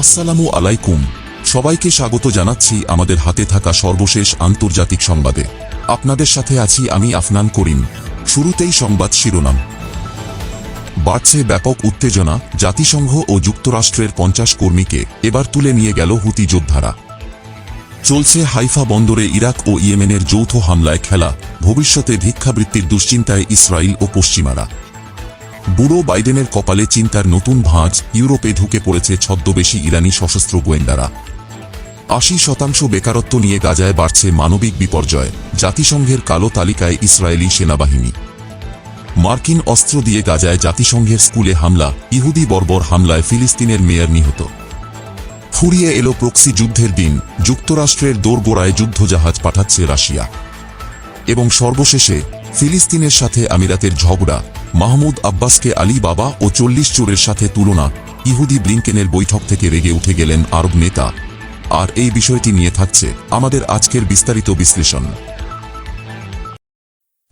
আসসালামু আলাইকুম। সবাইকে স্বাগত জানাচ্ছি আমাদের হাতে থাকা সর্বশেষ আন্তর্জাতিক সংবাদে। আপনাদের সাথে আছি আমি আফনান করিম। শুরুতেই সংবাদ শিরোনাম। বাড়ছে ব্যাপক উত্তেজনা জাতিসংঘ ও যুক্তরাষ্ট্রের পঞ্চাশ কর্মীকে এবার তুলে নিয়ে গেল হুতি যোদ্ধারা। চলছে হাইফা বন্দরে ইরাক ও ইয়েমেনের যৌথ হামলায় খেলা। ভবিষ্যতে ভিক্ষাবৃত্তির দুশ্চিন্তায় ইসরায়েল ও পশ্চিমারা। বুড়ো বাইডেনের কপালে চিন্তার নতুন ভাঁজ ইউরোপে ঢুকে পড়েছে ছদ্মবেশী ইরানি সশস্ত্র গোয়েন্দারা। আশি শতাংশ বেকারত্ব নিয়ে গাজায় বাড়ছে মানবিক বিপর্যয়, জাতিসংঘের কালো তালিকায় ইসরায়েলি সেনাবাহিনী। মার্কিন অস্ত্র দিয়ে গাজায় জাতিসংঘের স্কুলে হামলা, ইহুদি বর্বর হামলায় ফিলিস্তিনের মেয়র নিহত। ফুরিয়ে এলো প্রক্সি যুদ্ধের দিন, যুক্তরাষ্ট্রের দোরগোড়ায় যুদ্ধজাহাজ পাঠাচ্ছে রাশিয়া। এবং সর্বশেষে ফিলিস্তিনের সাথে আমিরাতের ঝগড়া মাহমুদ আব্বাসকে আলী বাবা ও চল্লিশ চোরের সাথে তুলনা, ইহুদি ব্লিংকেনের বৈঠক থেকে রেগে উঠে গেলেন আরব নেতা। আর এই বিষয়টি নিয়ে থাকছে আমাদের আজকের বিস্তারিত বিশ্লেষণ।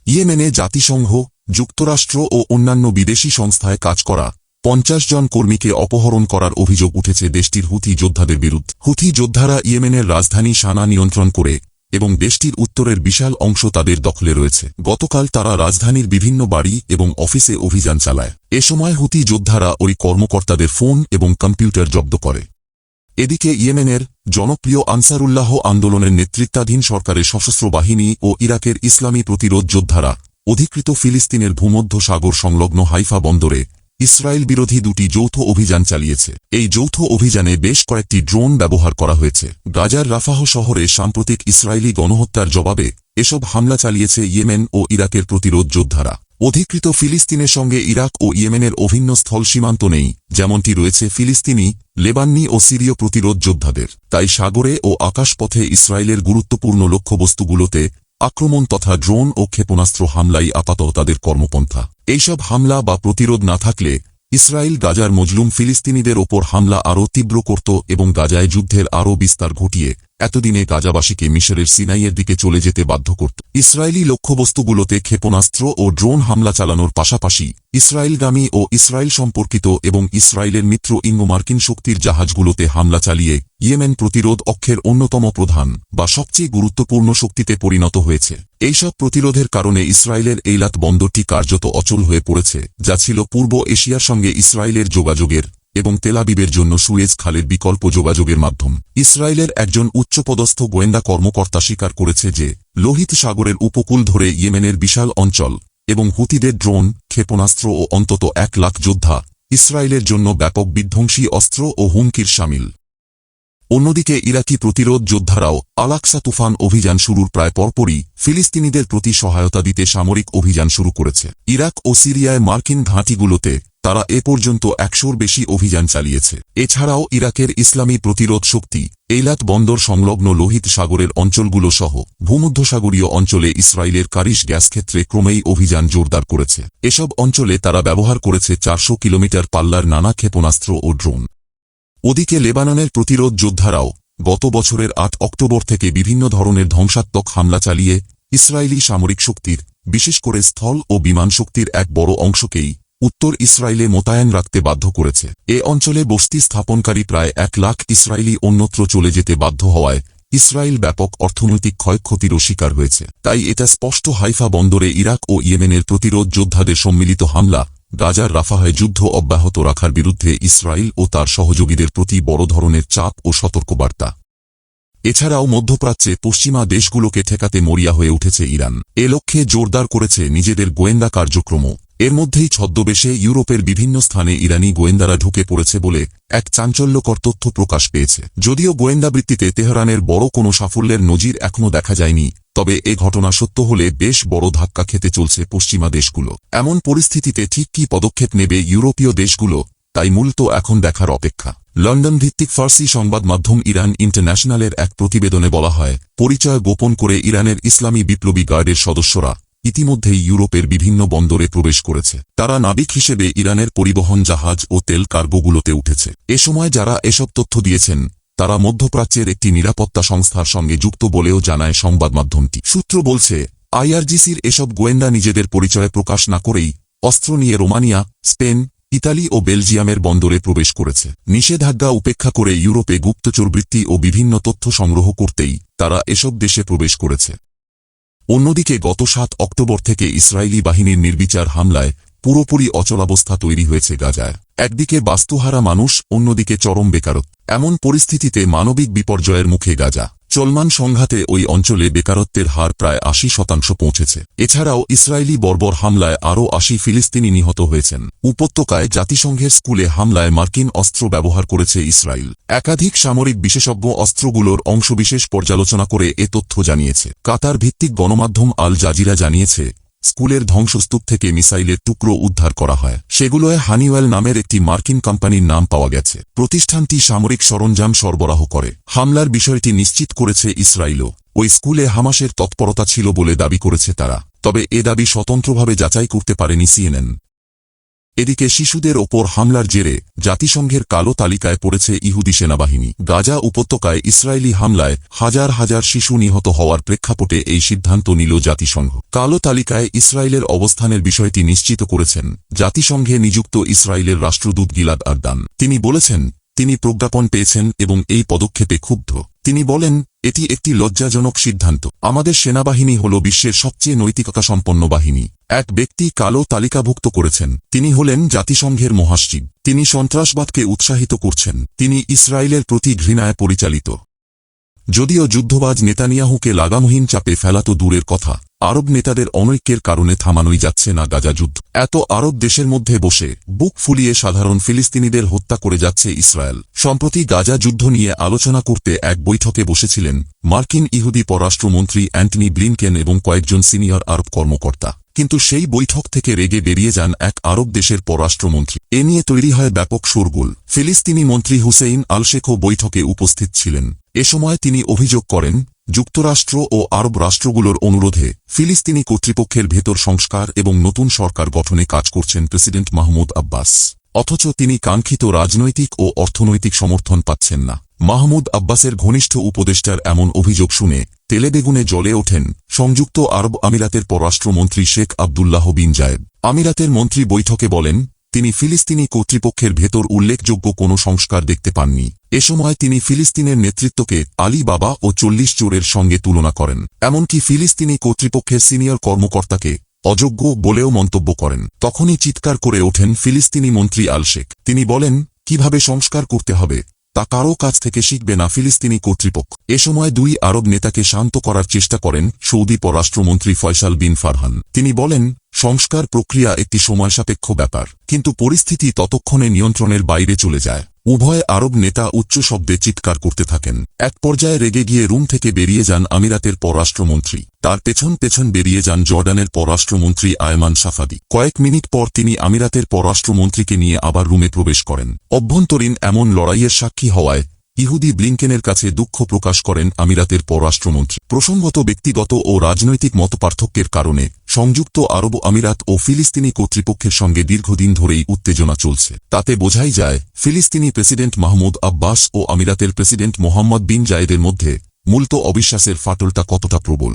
ইয়েমেনে জাতিসংঘ, যুক্তরাষ্ট্র ও অন্যান্য বিদেশি সংস্থায় কাজ করা, পঞ্চাশ জন কর্মীকে অপহরণ করার অভিযোগ উঠেছে দেশটির হুথি যোদ্ধাদের বিরুদ্ধে। হুথি যোদ্ধারা ইয়েমেনের রাজধানী সানা নিয়ন্ত্রণ করে এবং দেশটির উত্তরের বিশাল অংশ তাদের দখলে রয়েছে। গতকাল তারা রাজধানীর বিভিন্ন বাড়ি এবং অফিসে অভিযান চালায়। এ সময় হুতি যোদ্ধারা ওই কর্মকর্তাদের ফোন এবং কম্পিউটার জব্দ করে। এদিকে ইয়েমেনের জনপ্রিয় আনসারুল্লাহ আন্দোলনের নেতৃত্বাধীন সরকারের সশস্ত্র বাহিনী ও ইরাকের ইসলামী প্রতিরোধ যোদ্ধারা অধিকৃত ফিলিস্তিনের ভূমধ্য সাগর সংলগ্ন হাইফা বন্দরে ইসরায়েল বিরোধী দুটি যৌথ অভিযান চালিয়েছে। এই যৌথ অভিযানে বেশ কয়েকটি ড্রোন ব্যবহার করা হয়েছে। গাজার রাফাহ শহরে সাম্প্রতিক ইসরায়েলি গণহত্যার জবাবে এসব হামলা চালিয়েছে ইয়েমেন ও ইরাকের প্রতিরোধ যোদ্ধারা। অধিকৃত ফিলিস্তিনের সঙ্গে ইরাক ও ইয়েমেনের অভিন্ন স্থল সীমান্ত নেই, যেমনটি রয়েছে ফিলিস্তিনি লেবান্নি ও সিরীয় প্রতিরোধ যোদ্ধাদের। তাই সাগরে ও আকাশপথে ইসরায়েলের গুরুত্বপূর্ণ লক্ষ্যবস্তুগুলোতে আক্রমণ তথা ড্রোন ও ক্ষেপণাস্ত্র হামলাই আপাতত তাদের কর্মপন্থা। এইসব হামলা বা প্রতিরোধ না থাকলে ইসরায়েল, গাজার মজলুম ফিলিস্তিনিদের ওপর হামলা আরও তীব্র করত এবং গাজায় যুদ্ধের আরও বিস্তার ঘটিয়ে এতদিনে গাজাবাসীকে মিশরের সিনাইয়ের দিকে চলে যেতে বাধ্য করত। ইসরায়েলি লক্ষ্যবস্তুগুলোতে ক্ষেপণাস্ত্র ও ড্রোন হামলা চালানোর পাশাপাশি ইসরায়েলগামী ও ইসরায়েল সম্পর্কিত এবং ইসরায়েলের মিত্র ইঙ্গো মার্কিন শক্তির জাহাজগুলোতে হামলা চালিয়ে ইয়েমেন প্রতিরোধ অক্ষের অন্যতম প্রধান বা সবচেয়ে গুরুত্বপূর্ণ শক্তিতে পরিণত হয়েছে। এইসব প্রতিরোধের কারণে ইসরায়েলের এইলাত বন্দরটি কার্যত অচল হয়ে পড়েছে, যা ছিল পূর্ব এশিয়ার সঙ্গে ইসরায়েলের যোগাযোগের এবং তেলাবিবের জন্য সুয়েজ খালের বিকল্প যোগাযোগের মাধ্যম। ইসরায়েলের একজন উচ্চপদস্থ গোয়েন্দা কর্মকর্তা স্বীকার করেছে যে, লোহিত সাগরের উপকূল ধরে ইয়েমেনের বিশাল অঞ্চল এবং হুতিদের ড্রোন, ক্ষেপণাস্ত্র ও অন্তত এক লাখ যোদ্ধা ইসরায়েলের জন্য ব্যাপক বিধ্বংসী অস্ত্র ও হুমকির সামিল। অন্যদিকে ইরাকি প্রতিরোধ যোদ্ধারাও আলাক্সা তুফান অভিযান শুরুর প্রায় পরপরই ফিলিস্তিনিদের প্রতি সহায়তা দিতে সামরিক অভিযান শুরু করেছে। ইরাক ও সিরিয়ায় মার্কিন ঘাঁটিগুলোতে তারা এ পর্যন্ত একশোর বেশি অভিযান চালিয়েছে। এছাড়াও ইরাকের ইসলামী প্রতিরোধ শক্তি এইলাত বন্দর সংলগ্ন লোহিত সাগরের অঞ্চলগুলো সহ ভূমধ্যসাগরীয় অঞ্চলে ইসরায়েলের কারিশ গ্যাস ক্ষেত্রে ক্রমেই অভিযান জোরদার করেছে। এসব অঞ্চলে তারা ব্যবহার করেছে চারশো কিলোমিটার পাল্লার নানা ক্ষেপণাস্ত্র ও ড্রোন। ওদিকে লেবাননের প্রতিরোধ যোদ্ধারাও গত বছরের আট অক্টোবর থেকে বিভিন্ন ধরনের ধ্বংসাত্মক হামলা চালিয়ে ইসরায়েলি সামরিক শক্তির, বিশেষ করে স্থল ও বিমান শক্তির এক বড় অংশকেই উত্তর ইসরায়েলে মোতায়েন রাখতে বাধ্য করেছে। এ অঞ্চলে বস্তি স্থাপনকারী প্রায় এক লাখ ইসরায়েলি অন্যত্র চলে যেতে বাধ্য হওয়ায় ইসরায়েল ব্যাপক অর্থনৈতিক ক্ষয়ক্ষতিরও শিকার হয়েছে। তাই এটা স্পষ্ট হাইফা বন্দরে ইরাক ও ইয়েমেনের প্রতিরোধ যোদ্ধাদের সম্মিলিত হামলা, গাজার রাফাহায় যুদ্ধ অব্যাহত রাখার বিরুদ্ধে ইসরায়েল ও তার সহযোগীদের প্রতি বড় ধরনের চাপ ও সতর্কবার্তা। এছাড়াও মধ্যপ্রাচ্যে পশ্চিমা দেশগুলোকে ঠেকাতে মরিয়া হয়ে উঠেছে ইরান। এ লক্ষ্যে জোরদার করেছে নিজেদের গোয়েন্দা কার্যক্রম এর মধ্যেই ছদ্মবেশে ইউরোপের বিভিন্ন স্থানে ইরানি গোয়েন্দারা ঢুকে পড়েছে বলে এক চাঞ্চল্যকর তথ্য প্রকাশ পেয়েছে। যদিও গোয়েন্দাবৃত্তিতে তেহরানের বড় কোনো সাফল্যের নজির এখনও দেখা যায়নি, তবে এ ঘটনা সত্য হলে বেশ বড় ধাক্কা খেতে চলছে পশ্চিমা দেশগুলো। এমন পরিস্থিতিতে ঠিক কী পদক্ষেপ নেবে ইউরোপীয় দেশগুলো, তাই মূলত এখন দেখার অপেক্ষা। লন্ডন ভিত্তিক ফার্সি সংবাদ মাধ্যম ইরান ইন্টারন্যাশনালের এক প্রতিবেদনে বলা হয়, পরিচয় গোপন করে ইরানের ইসলামী বিপ্লবী গার্ডের সদস্যরা ইতিমধ্যেই ইউরোপের বিভিন্ন বন্দরে প্রবেশ করেছে। তারা নাবিক হিসেবে ইরানের পরিবহন জাহাজ ও তেল কার্গোগুলোতে উঠেছে। এ সময় যারা এসব তথ্য দিয়েছেন, তারা মধ্যপ্রাচ্যের একটি নিরাপত্তা সংস্থার সঙ্গে যুক্ত বলেও জানায় সংবাদ মাধ্যমটি। সূত্র বলছে, আইআরজিসির এসব গোয়েন্দা নিজেদের পরিচয় প্রকাশ না করেই অস্ত্র নিয়ে রোমানিয়া, স্পেন, ইতালি ও বেলজিয়ামের বন্দরে প্রবেশ করেছে। নিষেধাজ্ঞা উপেক্ষা করে ইউরোপে গুপ্তচরবৃত্তি ও বিভিন্ন তথ্য সংগ্রহ করতেই তারা এসব দেশে প্রবেশ করেছে। অন্যদিকে গত সাত অক্টোবর থেকে ইসরায়েলি বাহিনীর নির্বিচার হামলায় পুরোপুরি অচলাবস্থা তৈরি হয়েছে গাজায়। একদিকে বাস্তুহারা মানুষ, অন্যদিকে চরম বেকারত এমন পরিস্থিতিতে মানবিক বিপর্যয়ের মুখে গাজা। চলমান সংঘাতে ওই অঞ্চলে বেকারত্বের হার প্রায় আশি শতাংশ পৌঁছেছে। এছাড়াও ইসরায়েলি বর্বর হামলায় আরও আশি ফিলিস্তিনি নিহত হয়েছেন। উপত্যকায় জাতিসংঘের স্কুলে হামলায় মার্কিন অস্ত্র ব্যবহার করেছে ইসরায়েল। একাধিক সামরিক বিশেষজ্ঞ অস্ত্রগুলোর অংশবিশেষ পর্যালোচনা করে এ তথ্য জানিয়েছে। কাতার ভিত্তিক গণমাধ্যম আল জাজিরা জানিয়েছে স্কুলের ধ্বংসস্তূপ থেকে মিসাইলের টুকরো উদ্ধার করা হয়। সেগুলোয় হানিওয়েল নামের একটি মার্কিন কোম্পানির নাম পাওয়া গেছে। প্রতিষ্ঠানটি সামরিক সরঞ্জাম সরবরাহ করে। হামলার বিষয়টি নিশ্চিত করেছে ইসরায়েলও ওই স্কুলে হামাসের তৎপরতা ছিল বলে দাবি করেছে তারা। তবে এ দাবি স্বতন্ত্রভাবে যাচাই করতে পারেনি সিএনএন। এদিকে শিশুদের ওপর হামলার জেরে জাতিসংঘের কালো তালিকায় পড়েছে ইহুদি সেনাবাহিনী। গাজা উপত্যকায় ইসরায়েলি হামলায় হাজার হাজার শিশু নিহত হওয়ার প্রেক্ষাপটে এই সিদ্ধান্ত নিল জাতিসংঘ। কালো তালিকায় ইসরায়েলের অবস্থানের বিষয়টি নিশ্চিত করেছেন। জাতিসংঘে নিযুক্ত ইসরায়েলের রাষ্ট্রদূত গিলাদ আরদান। তিনি বলেছেন তিনি প্রজ্ঞাপন পেয়েছেন এবং এই পদক্ষেপে ক্ষুব্ধ। তিনি বলেন, এটি একটি লজ্জাজনক সিদ্ধান্ত। আমাদের সেনাবাহিনী হল বিশ্বের সবচেয়ে নৈতিকতা সম্পন্ন বাহিনী। এক ব্যক্তি কালো তালিকাভুক্ত করেছেন। তিনি হলেন জাতিসংঘের মহাসচিব। তিনি সন্ত্রাসবাদকে উৎসাহিত করছেন। তিনি ইসরায়েলের প্রতি ঘৃণায় পরিচালিত। যদিও যুদ্ধবাজ নেতানিয়াহুকে লাগামহীন চাপে ফেলা তো দূরের কথা। আরব নেতাদের অনৈক্যের কারণে থামানোই যাচ্ছে না গাজা যুদ্ধ। এত আরব দেশের মধ্যে বসে বুক ফুলিয়ে সাধারণ ফিলিস্তিনিদের হত্যা করে যাচ্ছে ইসরায়েল। সম্প্রতি গাজা যুদ্ধ নিয়ে আলোচনা করতে এক বৈঠকে বসেছিলেন মার্কিন ইহুদি পররাষ্ট্রমন্ত্রী অ্যান্টনি ব্লিনকেন এবং কয়েকজন সিনিয়র আরব কর্মকর্তা। কিন্তু সেই বৈঠক থেকে রেগে বেরিয়ে যান এক আরব দেশের পররাষ্ট্রমন্ত্রী। এ নিয়ে তৈরি হয় ব্যাপক শোরগোল। ফিলিস্তিনি মন্ত্রী হুসেইন আলশেখও বৈঠকে উপস্থিত ছিলেন। এ সময় তিনি অভিযোগ করেন যুক্তরাষ্ট্র ও আরব রাষ্ট্রগুলোর অনুরোধে ফিলিস্তিনি কর্তৃপক্ষের ভেতর সংস্কার এবং নতুন সরকার গঠনে কাজ করছেন প্রেসিডেন্ট মাহমুদ আব্বাস। অথচ তিনি কাঙ্ক্ষিত রাজনৈতিক ও অর্থনৈতিক সমর্থন পাচ্ছেন না। মাহমুদ আব্বাসের ঘনিষ্ঠ উপদেষ্টার এমন অভিযোগ শুনে তেলেবেগুনে জ্বলে ওঠেন সংযুক্ত আরব আমিরাতের পররাষ্ট্রমন্ত্রী শেখ আবদুল্লাহ বিন জায়েদ। আমিরাতের মন্ত্রী বৈঠকে বলেন তিনি ফিলিস্তিনি কর্তৃপক্ষের ভেতর উল্লেখযোগ্য কোনো সংস্কার দেখতে পাননি। এ সময় তিনি ফিলিস্তিনের নেতৃত্বকে আলী বাবা ও চল্লিশ চোরের সঙ্গে তুলনা করেন, এমনকি ফিলিস্তিনি কর্তৃপক্ষের সিনিয়র কর্মকর্তাকে অযোগ্য বলেও মন্তব্য করেন। তখনই চিৎকার করে ওঠেন ফিলিস্তিনি মন্ত্রী আল শেখ। তিনি বলেন, কীভাবে সংস্কার করতে হবে? তা কারও কাছ থেকে শিখবে না ফিলিস্তিনি কর্তৃপক্ষ। এ সময় দুই আরব নেতাকে শান্ত করার চেষ্টা করেন সৌদি পররাষ্ট্রমন্ত্রী ফয়সাল বিন ফারহান। তিনি বলেন সংস্কার প্রক্রিয়া একটি সময়সাপেক্ষ ব্যাপার। কিন্তু পরিস্থিতি ততক্ষণে নিয়ন্ত্রণের বাইরে চলে যায়। উভয় আরব নেতা উচ্চ শব্দে চিৎকার করতে থাকেন। এক পর্যায়ে রেগে গিয়ে রুম থেকে বেরিয়ে যান আমিরাতের পররাষ্ট্রমন্ত্রী। তার পেছন পেছন বেরিয়ে যান জর্ডানের পররাষ্ট্রমন্ত্রী আয়মান সাফাদি। কয়েক মিনিট পর তিনি আমিরাতের পররাষ্ট্রমন্ত্রীকে নিয়ে আবার রুমে প্রবেশ করেন। অভ্যন্তরীণ এমন লড়াইয়ের সাক্ষী হওয়ায় ইহুদি ব্লিংকেনের কাছে দুঃখ প্রকাশ করেন আমিরাতের পররাষ্ট্রমন্ত্রী। প্রসঙ্গত ব্যক্তিগত ও রাজনৈতিক মতপার্থক্যের কারণে সংযুক্ত আরব আমিরাত ও ফিলিস্তিনি কর্তৃপক্ষের সঙ্গে দীর্ঘদিন ধরেই উত্তেজনা চলছে। তাতে বোঝাই যায়, ফিলিস্তিনি প্রেসিডেন্ট মাহমুদ আব্বাস ও আমিরাতের প্রেসিডেন্ট মোহাম্মদ বিন জায়েদের মধ্যে মূলত অবিশ্বাসের ফাটলটা কতটা প্রবল।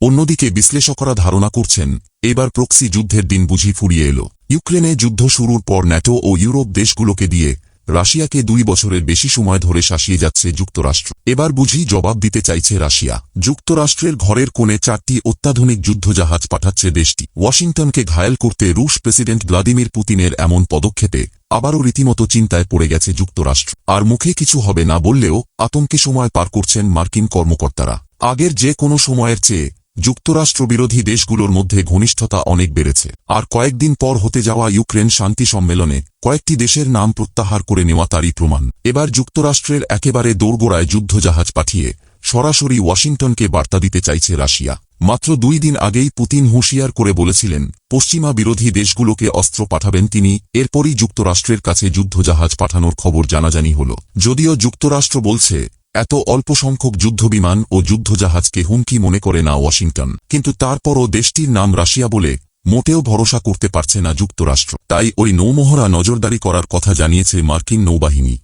অন্যদিকে বিশ্লেষকরা ধারণা করছেন, এবার প্রক্সি যুদ্ধের দিন বুঝি ফুরিয়ে এল। ইউক্রেনে যুদ্ধ শুরুর পর ন্যাটো ও ইউরোপ দেশগুলোকে দিয়ে রাশিয়াকে দুই বছরের বেশি সময় ধরে শাসিয়ে যাচ্ছে যুক্তরাষ্ট্র। এবার বুঝি জবাব দিতে চাইছে রাশিয়া। যুক্তরাষ্ট্রের ঘরের কোণে চারটি অত্যাধুনিক যুদ্ধজাহাজ পাঠাচ্ছে দেশটি। ওয়াশিংটনকে ঘায়েল করতে রুশ প্রেসিডেন্ট ভ্লাদিমির পুতিনের এমন পদক্ষেপে আবারও রীতিমতো চিন্তায় পড়ে গেছে যুক্তরাষ্ট্র। আর মুখে কিছু হবে না বললেও আতঙ্কে সময় পার করছেন মার্কিন কর্মকর্তারা। আগের যে কোনো সময়ের চেয়ে যুক্তরাষ্ট্র বিরোধী দেশগুলোর মধ্যে ঘনিষ্ঠতা অনেক বেড়েছে। আর কয়েকদিন পর হতে যাওয়া ইউক্রেন শান্তি সম্মেলনে কয়েকটি দেশের নাম প্রত্যাহার করে নেওয়া তারই প্রমাণ। এবার যুক্তরাষ্ট্রের একেবারে দোরগোড়ায় যুদ্ধজাহাজ পাঠিয়ে সরাসরি ওয়াশিংটনকে বার্তা দিতে চাইছে রাশিয়া। মাত্র দুই দিন আগেই পুতিন হুঁশিয়ার করে বলেছিলেন, পশ্চিমা বিরোধী দেশগুলোকে অস্ত্র পাঠাবেন তিনি, এরপরই যুক্তরাষ্ট্রের কাছে যুদ্ধজাহাজ পাঠানোর খবর জানাজানি হল। যদিও যুক্তরাষ্ট্র বলছে এত অল্প সংখ্যক যুদ্ধবিমান ও যুদ্ধজাহাজকে হুমকি মনে করে না ওয়াশিংটন। কিন্তু তারপরও দেশটির নাম রাশিয়া বলে মোটেও ভরসা করতে পারছে না যুক্তরাষ্ট্র। তাই ওই নৌমহড়া নজরদারি করার কথা জানিয়েছে মার্কিন নৌবাহিনী।